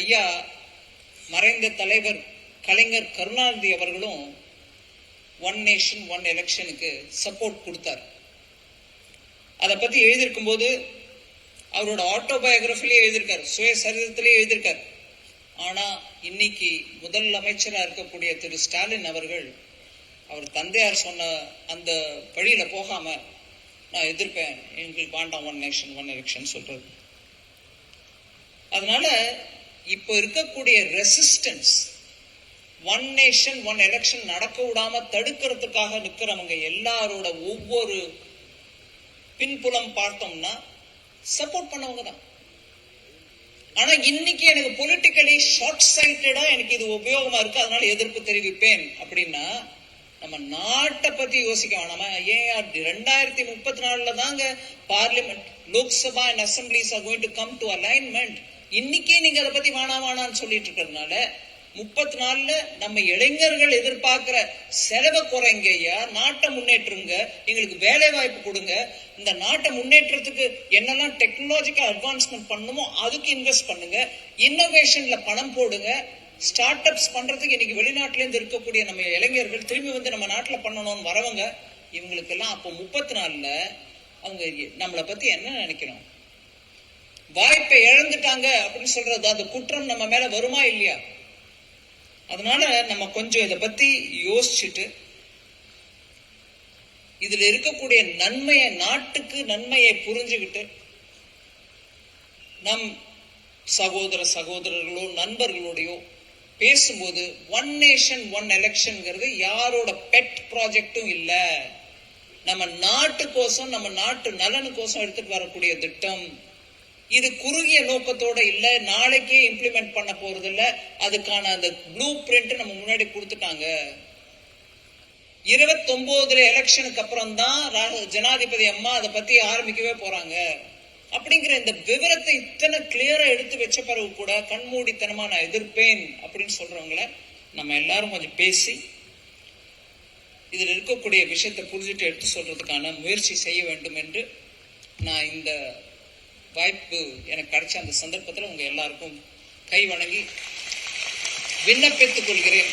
ஐயா மறைந்த தலைவர் கலைஞர் கருணாநிதி அவர்களும் ஒன் நேஷன் ஒன் எலெக்ஷனுக்கு சப்போர்ட் கொடுத்தார். அதை பத்தி எழுதியிருக்கும் போது அவரோட ஆட்டோபயோகிராஃபிலே எழுதியிருக்கார். சுயசரிதத்திலே எழுதியிருக்கார். ஆனா இன்னைக்கு முதல் அமைச்சராக இருக்கக்கூடிய திரு ஸ்டாலின் அவர்கள் அவர் தந்தையார் சொன்ன அந்த வழியில போகாம நான் எதிர்ப்பேன். எங்களுக்கு வேண்டாம் ஒன் நேஷன் ஒன் எலெக்ஷன் சொல்றது அதனால இப்போ இருக்கக்கூடிய resistance one nation one election நடக்க விடாம தடுக்கிறதுக்காக நிற்கிறவங்க எல்லாரோட ஒவ்வொரு பின்புலம் பார்த்தோம்னா சப்போர்ட் பண்ணவங்க தான். ஆனா இன்னைக்கு எனக்கு பொலிட்டிக்கலி ஷார்ட் சைட்டடா எனக்கு இது உபயோகமா இருக்கு அதனால எதிர்ப்பு தெரிவிப்பேன் அப்படின்னா நம்ம நாட்டை பத்தி யோசிக்க வேணாமா ஏன் ரெண்டாயிரத்தி முப்பத்தி நாலுல தாங்க parliament Lok Sabha and assemblies are going to come to alignment இன்னைக்கே நீங்க அதை பத்தி வேணாம் வேணாம்னு சொல்லிட்டு இருக்கிறதுனால முப்பத்தி நாலுல நம்ம இளைஞர்கள் எதிர்பார்க்கிற செலவை குறைங்க ஐயா நாட்டை முன்னேற்றுங்க எங்களுக்கு வேலை வாய்ப்பு கொடுங்க. இந்த நாட்டை முன்னேற்றத்துக்கு என்னெல்லாம் டெக்னாலஜிக்கல் அட்வான்ஸ்மெண்ட் பண்ணுமோ அதுக்கு இன்வெஸ்ட் பண்ணுங்க. இன்னோவேஷன்ல பணம் போடுங்க. ஸ்டார்ட் அப்ஸ் பண்றதுக்கு இன்னைக்கு வெளிநாட்டுல இருந்து இருக்கக்கூடிய நம்ம இளைஞர்கள் திரும்பி வந்து நம்ம நாட்டுல பண்ணணும்னு வரவங்க இவங்களுக்கு எல்லாம் அப்போ முப்பத்தி நாலுல அவங்க நம்மளை பத்தி என்ன நினைக்கிறோம்? வாய்ப்பை இழந்துட்டாங்க அப்படின்னு சொல்றது அந்த குற்றம் நம்ம மேல வருமா இல்லையா? அதனால நம்ம கொஞ்சம் இதை பத்தி யோசிச்சுட்டு இதுல இருக்கக்கூடிய நன்மையை நாட்டுக்கு நன்மையை புரிஞ்சுக்கிட்டு நம் சகோதர சகோதரர்களோ நண்பர்களோடையோ பேசும்போது ஒன் நேஷன் ஒன் எலெக்ஷன்ங்கிறது யாரோட பெட் ப்ராஜெக்டும் இல்ல. நம்ம நாட்டுக்கோசம் நம்ம நாட்டு நலனுக்கோசம் எடுத்துட்டு வரக்கூடிய திட்டம். இது குறுகிய நோக்கத்தோட இல்ல. நாளைக்கே இம்ப்ளிமெண்ட் பண்ண போறது இல்ல அதுக்கான அந்த ப்ளூ பிரிண்ட் நம்ம முன்னாடி கொடுத்துட்டாங்க. இருபத்தி ஒன்பதுல எலெக்ஷனுக்கு அப்புறம் தான் ஜனாதிபதி அம்மா அதை பத்தி ஆரம்பிக்கவே போறாங்க. அப்படிங்கிற இந்த விவரத்தை இத்தனை கிளியரா எடுத்து வச்ச பிறகு கூட கண்மூடித்தனமா நான் எதிர்ப்பேன் அப்படின்னு சொல்றவங்கள நம்ம எல்லாரும் கொஞ்சம் பேசி இதில் இருக்கக்கூடிய விஷயத்தை புரிஞ்சுட்டு எடுத்து சொல்றதுக்கான முயற்சி செய்ய வேண்டும் என்று நான் இந்த வாய்ப்பு எனக்கு கிடைச்ச அந்த சந்தர்ப்பத்தில் உங்க எல்லாருக்கும் கை வணங்கி விண்ணப்பித்துக் கொள்கிறேன்.